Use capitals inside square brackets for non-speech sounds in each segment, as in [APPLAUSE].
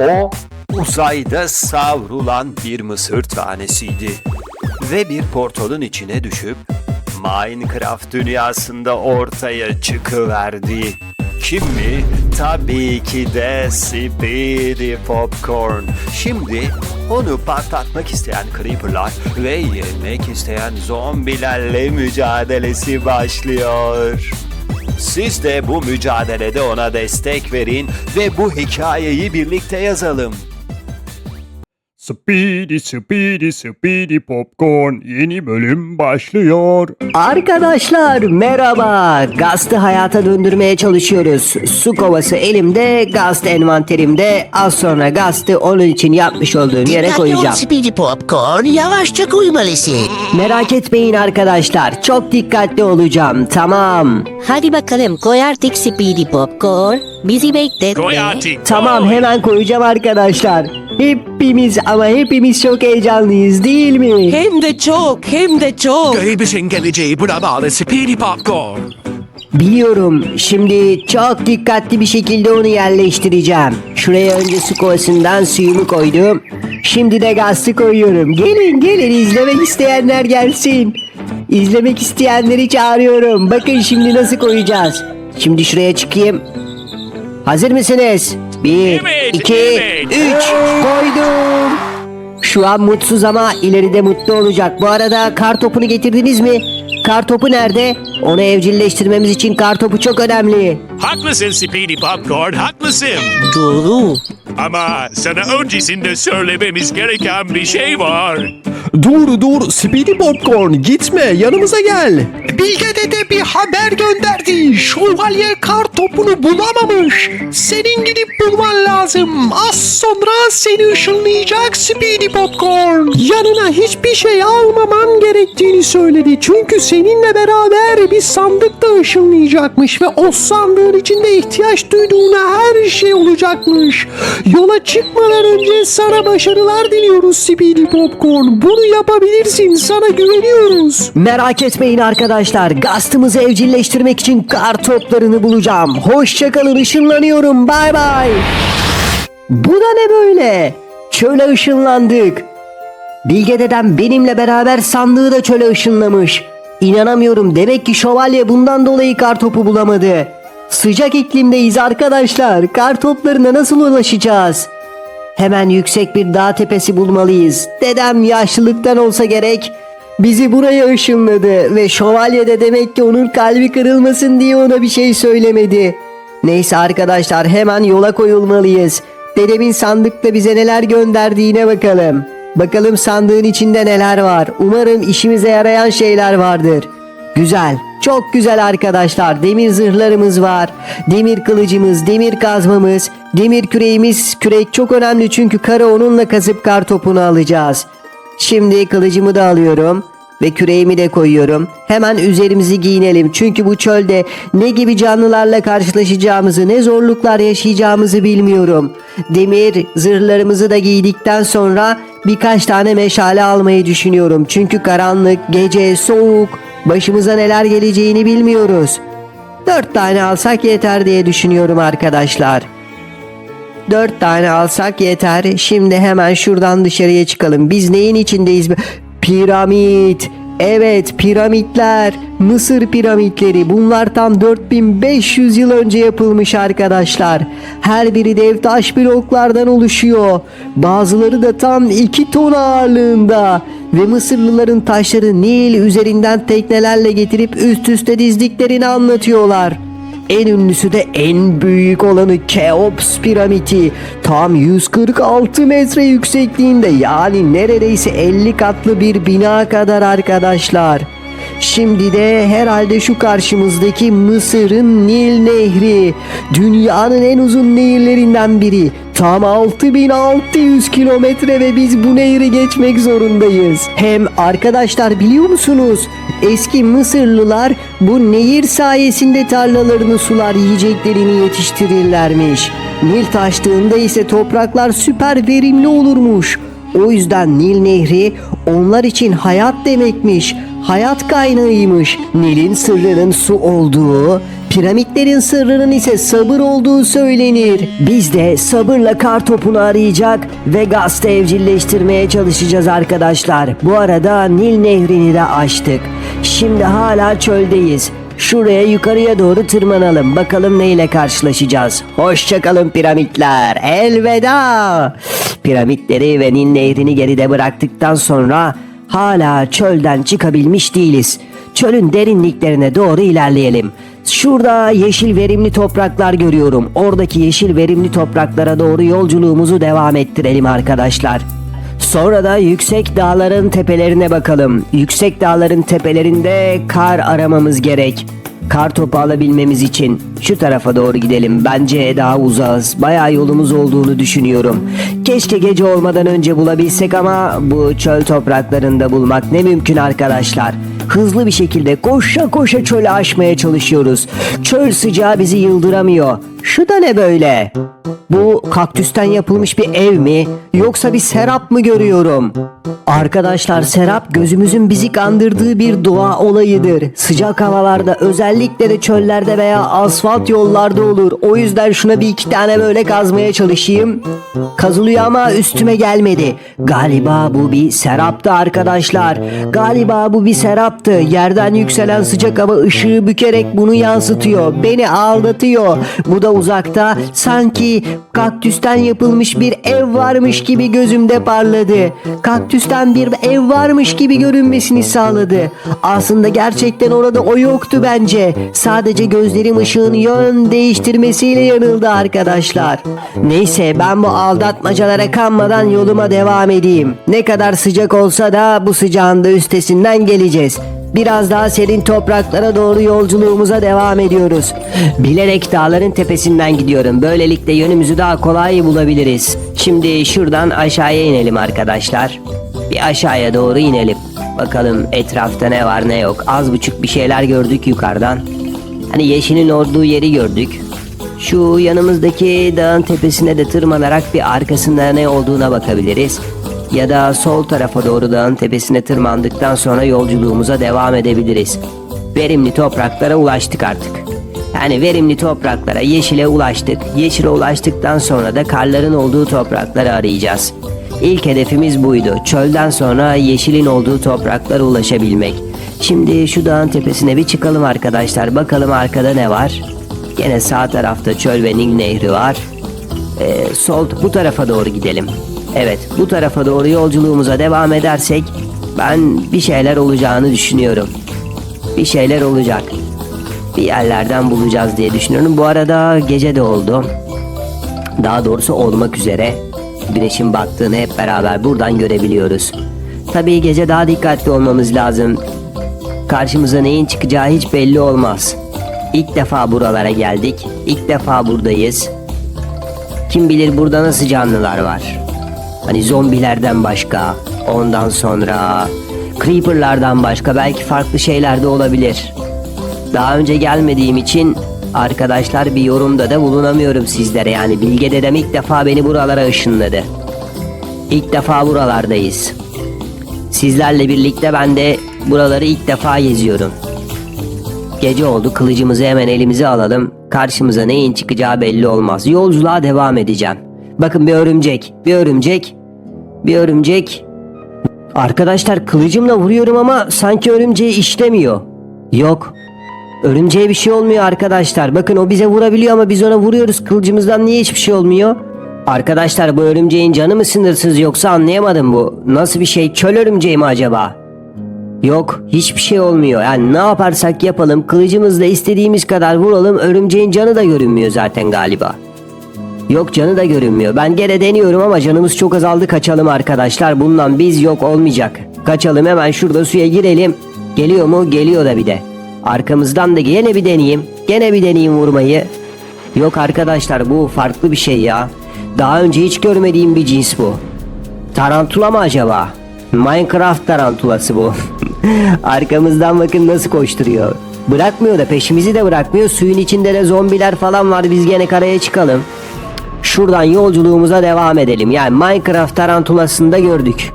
O uzayda savrulan bir mısır tanesiydi. Ve bir portalın içine düşüp Minecraft dünyasında ortaya çıkıverdi. Kim mi? Tabii ki de Speedy Popcorn. Şimdi onu patlatmak isteyen Creeper'lar ve yemek isteyen zombilerle mücadelesi başlıyor. Siz de bu mücadelede ona destek verin ve bu hikayeyi birlikte yazalım. Speedy Speedy Speedy Popcorn yeni bölüm başlıyor. Arkadaşlar merhaba. Gaz'ı hayata döndürmeye çalışıyoruz. Su kovası elimde, gaz envanterimde. Az sonra Gaz'ı onun için yapmış olduğum yere Dikkatli ol koyacağım. Speedy Popcorn. Yavaşça koymalısın. Merak etmeyin arkadaşlar. Çok dikkatli olacağım. Tamam. Hadi bakalım koy artık Speedy Popcorn. Bizi bekletme. Tamam hemen koyacağım arkadaşlar. Hepimiz ama hepimiz çok heyecanlıyız değil mi? Hem de çok, hem de çok. Garibişin geleceği buna bağlı Speedy Popcorn. Biliyorum. Şimdi çok dikkatli bir şekilde onu yerleştireceğim. Şuraya önce su kovasından suyumu koydum. Şimdi de gazı koyuyorum. Gelin gelin izlemek isteyenler gelsin. İzlemek isteyenleri çağırıyorum. Bakın şimdi nasıl koyacağız. Şimdi şuraya çıkayım. Hazır mısınız? Bir, iki, üç. Koydum. Şu an mutsuz ama ileride mutlu olacak. Bu arada kar topunu getirdiniz mi? Kar topu nerede? Onu evcilleştirmemiz için kar topu çok önemli. Haklısın Speedy Popcorn, haklısın. Doğru. Ama sana öncesinde söylememiz gereken bir şey var. Dur dur Speedy Popcorn gitme yanımıza gel. Bilge Dede bir haber gönderdi. Şövalye kar topunu bulamamış. Senin gidip bulman lazım. Az sonra seni ışınlayacak Speedy Popcorn. Yanına hiçbir şey almaman gerektiğini söyledi. Çünkü seninle beraber bir sandık da ışınlayacakmış ve o sandığın içinde ihtiyaç duyduğuna her şey olacakmış. Yola çıkmadan önce sana başarılar diliyoruz Speedy Popcorn. Bunu yapabilirsin. Sana güveniyoruz. Merak etmeyin arkadaşlar. Gastımızı evcilleştirmek için kar toplarını bulacağım. Hoşçakalın ışınlanıyorum. Bay bay. Bu da ne böyle? Çöle ışınlandık. Bilge dedem benimle beraber sandığı da çöle ışınlamış. İnanamıyorum. Demek ki şövalye bundan dolayı kar topu bulamadı. Sıcak iklimdeyiz arkadaşlar. Kar toplarına nasıl ulaşacağız? Hemen yüksek bir dağ tepesi bulmalıyız. Dedem yaşlılıktan olsa gerek bizi buraya ışınladı ve şövalye de demek ki onun kalbi kırılmasın diye ona bir şey söylemedi. Neyse arkadaşlar hemen yola koyulmalıyız. Dedemin sandıkta bize neler gönderdiğine bakalım. Bakalım sandığın içinde neler var. Umarım işimize yarayan şeyler vardır. Güzel. Çok güzel arkadaşlar. Demir zırhlarımız var. Demir kılıcımız, demir kazmamız, demir küreğimiz. Kürek çok önemli çünkü karı onunla kazıp kar topunu alacağız. Şimdi kılıcımı da alıyorum ve küreğimi de koyuyorum. Hemen üzerimizi giyinelim çünkü bu çölde ne gibi canlılarla karşılaşacağımızı, ne zorluklar yaşayacağımızı bilmiyorum. Demir zırhlarımızı da giydikten sonra birkaç tane meşale almayı düşünüyorum. Çünkü karanlık, gece, soğuk, başımıza neler geleceğini bilmiyoruz. Dört tane alsak yeter diye düşünüyorum arkadaşlar. Dört tane alsak yeter. Şimdi hemen şuradan dışarıya çıkalım. Biz neyin içindeyiz? Piramit. Evet piramitler. Mısır piramitleri. Bunlar tam 4500 yıl önce yapılmış arkadaşlar. Her biri dev taş bloklardan oluşuyor. Bazıları da tam 2 ton ağırlığında. Ve Mısırlıların taşları Nil üzerinden teknelerle getirip üst üste dizdiklerini anlatıyorlar. En ünlüsü de en büyük olanı Keops piramidi. Tam 146 metre yüksekliğinde yani neredeyse 50 katlı bir bina kadar arkadaşlar. Şimdi de herhalde şu karşımızdaki Mısır'ın Nil Nehri. Dünyanın en uzun nehirlerinden biri. Tam 6600 kilometre ve biz bu nehri geçmek zorundayız. Hem arkadaşlar biliyor musunuz? Eski Mısırlılar bu nehir sayesinde tarlalarını sular yiyeceklerini yetiştirirlermiş. Nil taştığında ise topraklar süper verimli olurmuş. O yüzden Nil Nehri onlar için hayat demekmiş. Hayat kaynağıymış. Nil'in sırrının su olduğu, Piramitlerin sırrının ise sabır olduğu söylenir. Biz de sabırla kar topunu arayacak ve gazete evcilleştirmeye çalışacağız arkadaşlar. Bu arada Nil Nehri'ni de aştık. Şimdi hala çöldeyiz. Şuraya yukarıya doğru tırmanalım. Bakalım neyle karşılaşacağız. Hoşçakalın piramitler. Elveda. Piramitleri ve Nil Nehri'ni geride bıraktıktan sonra hala çölden çıkabilmiş değiliz. Çölün derinliklerine doğru ilerleyelim. Şurada yeşil verimli topraklar görüyorum. Oradaki yeşil verimli topraklara doğru yolculuğumuzu devam ettirelim arkadaşlar. Sonra da yüksek dağların tepelerine bakalım. Yüksek dağların tepelerinde kar aramamız gerek. Kar topu alabilmemiz için şu tarafa doğru gidelim. Bence daha uzağız. Bayağı yolumuz olduğunu düşünüyorum. Keşke gece olmadan önce bulabilsek ama bu çöl topraklarında bulmak ne mümkün arkadaşlar. Hızlı bir şekilde koşa koşa çölü aşmaya çalışıyoruz. Çöl sıcağı bizi yıldıramıyor. Şu da ne böyle? Bu kaktüsten yapılmış bir ev mi yoksa bir serap mı görüyorum? Arkadaşlar serap gözümüzün bizi kandırdığı bir doğa olayıdır. Sıcak havalarda özellikle de çöllerde veya asfalt yollarda olur. O yüzden şuna bir iki tane böyle kazmaya çalışayım. Kazılıyor ama üstüme gelmedi. Galiba bu bir seraptı arkadaşlar. Galiba bu bir seraptı. Yerden yükselen sıcak hava ışığı bükerek bunu yansıtıyor. Beni aldatıyor. Bu da uzakta sanki kaktüsten yapılmış bir ev varmış gibi gözümde parladı. Kaktüsten bir ev varmış gibi görünmesini sağladı. Aslında gerçekten orada o yoktu bence. Sadece gözlerim ışığın yön değiştirmesiyle yanıldı arkadaşlar. Neyse ben bu aldatmacalara kanmadan yoluma devam edeyim. Ne kadar sıcak olsa da bu sıcağın da üstesinden geleceğiz. Biraz daha serin topraklara doğru yolculuğumuza devam ediyoruz. Bilerek dağların tepesinden gidiyorum. Böylelikle yönümüzü daha kolay bulabiliriz. Şimdi şuradan aşağıya inelim arkadaşlar. Bir aşağıya doğru inelim. Bakalım etrafta ne var ne yok. Az buçuk bir şeyler gördük yukarıdan. Hani yeşilin olduğu yeri gördük. Şu yanımızdaki dağın tepesine de tırmanarak bir arkasında ne olduğuna bakabiliriz. Ya da sol tarafa doğru dağın tepesine tırmandıktan sonra yolculuğumuza devam edebiliriz. Verimli topraklara ulaştık artık. Yani verimli topraklara, yeşile ulaştık. Yeşile ulaştıktan sonra da karların olduğu toprakları arayacağız. İlk hedefimiz buydu. Çölden sonra yeşilin olduğu topraklara ulaşabilmek. Şimdi şu dağın tepesine bir çıkalım arkadaşlar. Bakalım arkada ne var? Gene sağ tarafta çöl ve Nil Nehri var. Ee, sol bu tarafa doğru gidelim. Evet bu tarafa doğru yolculuğumuza devam edersek ben bir şeyler olacağını düşünüyorum. Bir şeyler olacak. Bir yerlerden bulacağız diye düşünüyorum. Bu arada gece de oldu. Daha doğrusu olmak üzere. Güneşin battığını hep beraber buradan görebiliyoruz. Tabii gece daha dikkatli olmamız lazım. Karşımıza neyin çıkacağı hiç belli olmaz. İlk defa buralara geldik. İlk defa buradayız. Kim bilir burada nasıl canlılar var. Hani zombilerden başka, ondan sonra creeperlardan başka belki farklı şeyler de olabilir. Daha önce gelmediğim için arkadaşlar bir yorumda da bulunamıyorum sizlere. Yani Bilge dedem ilk defa beni buralara ışınladı. İlk defa buralardayız. Sizlerle birlikte ben de buraları ilk defa geziyorum. Gece oldu kılıcımızı hemen elimize alalım. Karşımıza neyin çıkacağı belli olmaz. Yolculuğa devam edeceğim. Bakın bir örümcek, bir örümcek, bir örümcek. Arkadaşlar kılıcımla vuruyorum ama sanki örümceği işlemiyor. Yok. Örümceğe bir şey olmuyor arkadaşlar. Bakın o bize vurabiliyor ama biz ona vuruyoruz. Kılıcımızdan niye hiçbir şey olmuyor? Arkadaşlar bu örümceğin canı mı sınırsız yoksa anlayamadım bu. Nasıl bir şey? Çöl örümceği mi acaba? Yok hiçbir şey olmuyor. Yani ne yaparsak yapalım kılıcımızla istediğimiz kadar vuralım örümceğin canı da görünmüyor zaten galiba. Yok canı da görünmüyor. Ben gene deniyorum ama canımız çok azaldı kaçalım arkadaşlar. Bundan biz yok olmayacak. Kaçalım hemen şurada suya girelim. Geliyor mu? Geliyor da bir de. Arkamızdan da gene bir deneyeyim. Gene bir deneyeyim vurmayı. Yok arkadaşlar bu farklı bir şey ya. Daha önce hiç görmediğim bir cins bu. Tarantula mı acaba? Minecraft tarantulası bu. [LAUGHS] Arkamızdan bakın nasıl koşturuyor. Bırakmıyor da peşimizi de bırakmıyor. Suyun içinde de zombiler falan var. Biz gene karaya çıkalım. Şuradan yolculuğumuza devam edelim. Yani Minecraft tarantulasında gördük.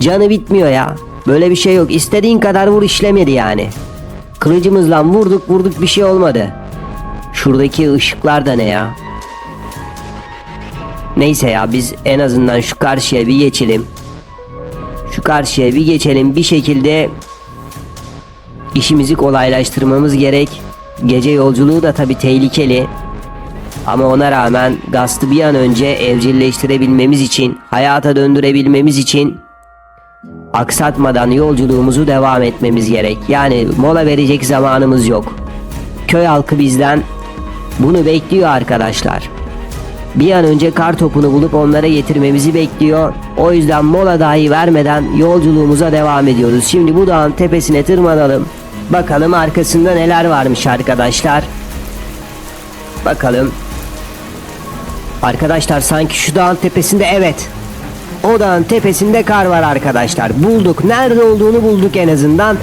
Canı bitmiyor ya. Böyle bir şey yok. İstediğin kadar vur işlemedi yani. Kılıcımızla vurduk vurduk bir şey olmadı. Şuradaki ışıklar da ne ya? Neyse ya biz en azından şu karşıya bir geçelim. Şu karşıya bir geçelim bir şekilde işimizi kolaylaştırmamız gerek. Gece yolculuğu da tabi tehlikeli. Ama ona rağmen Gast'ı bir an önce evcilleştirebilmemiz için, hayata döndürebilmemiz için aksatmadan yolculuğumuzu devam etmemiz gerek. Yani mola verecek zamanımız yok. Köy halkı bizden bunu bekliyor arkadaşlar. Bir an önce kar topunu bulup onlara getirmemizi bekliyor. O yüzden mola dahi vermeden yolculuğumuza devam ediyoruz. Şimdi bu dağın tepesine tırmanalım. Bakalım arkasında neler varmış arkadaşlar. Bakalım. Arkadaşlar sanki şu dağın tepesinde evet. O dağın tepesinde kar var arkadaşlar. Bulduk. Nerede olduğunu bulduk en azından.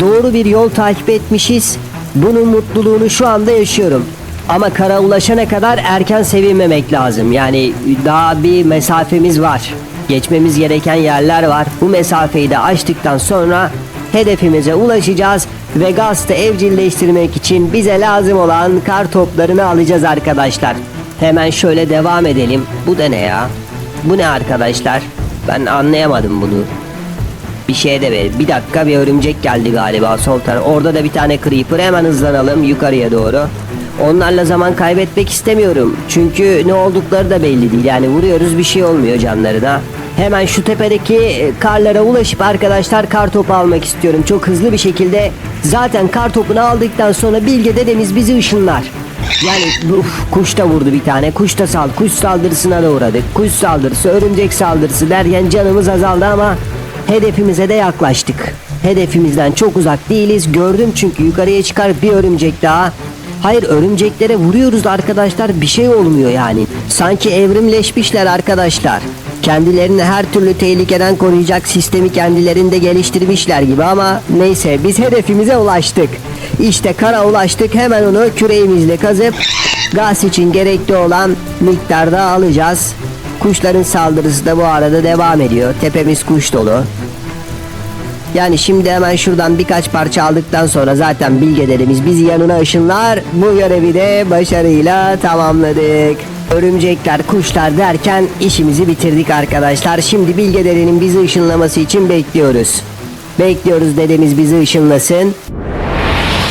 Doğru bir yol takip etmişiz. Bunun mutluluğunu şu anda yaşıyorum. Ama kara ulaşana kadar erken sevinmemek lazım. Yani daha bir mesafemiz var. Geçmemiz gereken yerler var. Bu mesafeyi de aştıktan sonra hedefimize ulaşacağız ve gazete evcilleştirmek için bize lazım olan kar toplarını alacağız arkadaşlar. Hemen şöyle devam edelim. Bu da ne ya? Bu ne arkadaşlar? Ben anlayamadım bunu. Bir şey de ver. Bir dakika bir örümcek geldi galiba sol taraf. Orada da bir tane creeper. Hemen hızlanalım yukarıya doğru. Onlarla zaman kaybetmek istemiyorum. Çünkü ne oldukları da belli değil. Yani vuruyoruz bir şey olmuyor canlarına. Hemen şu tepedeki e, karlara ulaşıp arkadaşlar kar topu almak istiyorum. Çok hızlı bir şekilde. Zaten kar topunu aldıktan sonra Bilge dedemiz bizi ışınlar. Yani uf, kuş da vurdu bir tane. Kuş da sal. Kuş saldırısına da uğradık. Kuş saldırısı, örümcek saldırısı derken canımız azaldı ama hedefimize de yaklaştık. Hedefimizden çok uzak değiliz. Gördüm çünkü yukarıya çıkar bir örümcek daha. Hayır örümceklere vuruyoruz arkadaşlar bir şey olmuyor yani. Sanki evrimleşmişler arkadaşlar. Kendilerini her türlü tehlikeden koruyacak sistemi kendilerinde geliştirmişler gibi ama neyse biz hedefimize ulaştık. İşte kara ulaştık hemen onu küreğimizle kazıp gaz için gerekli olan miktarda alacağız. Kuşların saldırısı da bu arada devam ediyor. Tepemiz kuş dolu. Yani şimdi hemen şuradan birkaç parça aldıktan sonra zaten bilgelerimiz bizi yanına ışınlar. Bu görevi de başarıyla tamamladık. Örümcekler, kuşlar derken işimizi bitirdik arkadaşlar. Şimdi bilgelerinin bizi ışınlaması için bekliyoruz. Bekliyoruz dedemiz bizi ışınlasın.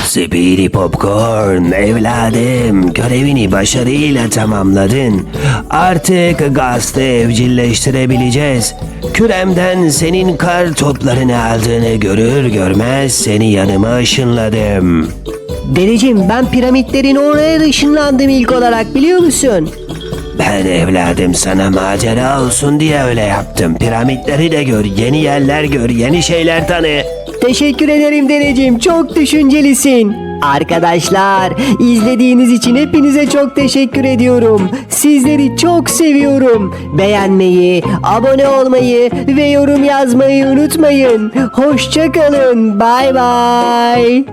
Speedy Popcorn evladım görevini başarıyla tamamladın. Artık gazete evcilleştirebileceğiz. Küremden senin kar toplarını aldığını görür görmez seni yanıma ışınladım. Dedeciğim ben piramitlerin oraya ışınlandım ilk olarak biliyor musun? Ben evladım sana macera olsun diye öyle yaptım. Piramitleri de gör, yeni yerler gör, yeni şeyler tanı. Teşekkür ederim dedeciğim. Çok düşüncelisin. Arkadaşlar izlediğiniz için hepinize çok teşekkür ediyorum. Sizleri çok seviyorum. Beğenmeyi, abone olmayı ve yorum yazmayı unutmayın. Hoşçakalın. Bay bay.